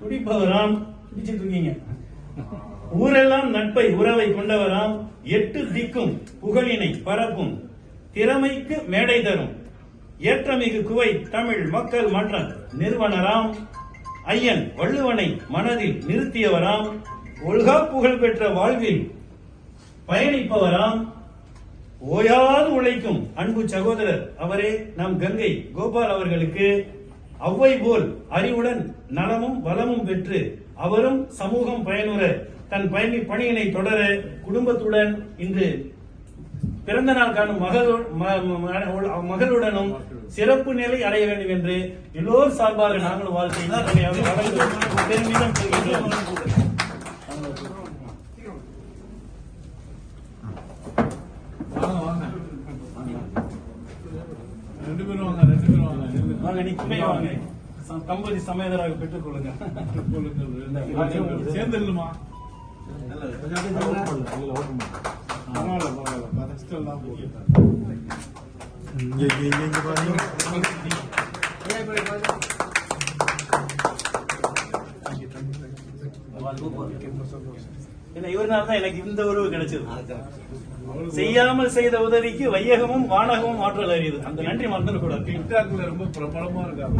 துடிப்பவராம் துடிச்சிட்டு இருக்கீங்க. ஊரெல்லாம் நட்பை உறவை கொண்டவராம் எட்டு திக்கும் புகழினை பரப்பும் திறமைக்கு மேடை தரும் ஏற்றமிகு குவை தமிழ் மக்கள் மன்ற நிறுவனராம் ஐயன் வள்ளுவனை மனதில் நிறுத்தியவராம் ஒழுகா புகழ் பெற்ற வாழ்வில் பயணிப்பவராம் ஓயாது உழைக்கும் அன்பு சகோதரர் அவரே நம் கங்கை கோபால் அவர்களுக்கு அவ்வை போல் அறிவுடன் நலமும் வளமும் பெற்று அவரும் சமூகம் பயனுற தன் பயணி பணியினை தொடர குடும்பத்துடன் இன்று பிறந்த நாள் காணும் மகளுடனும் சிறப்பு நிலை அடைய வேண்டும் என்று எல்லோர் சார்பாக நாங்களும் வாழ்க்கை வாங்க. ரெண்டு பேரும் வாங்க ரெண்டு பேரும். வாங்க. ரெண்டு வாங்க தம்பதி சமேதராக பெற்றுக் கொள்ளுங்க பேரும் சேர்ந்து இல்லமா பரவாயில்ல பரவாயில்ல. தான் போட்டுட்டாங்க இங்க இங்க இங்க பாருங்க. ஏன்னா இவர்னால தான் எனக்கு இந்த உறவு கிடைச்சது. செய்யாமல் செய்த உதவிக்கு வையகமும் வானகமும் ஆற்றல் அறியுது அந்த நன்றி மறந்துடக்கூடாது டிக்டாக்ல ரொம்ப பிரபலமா இருக்காங்க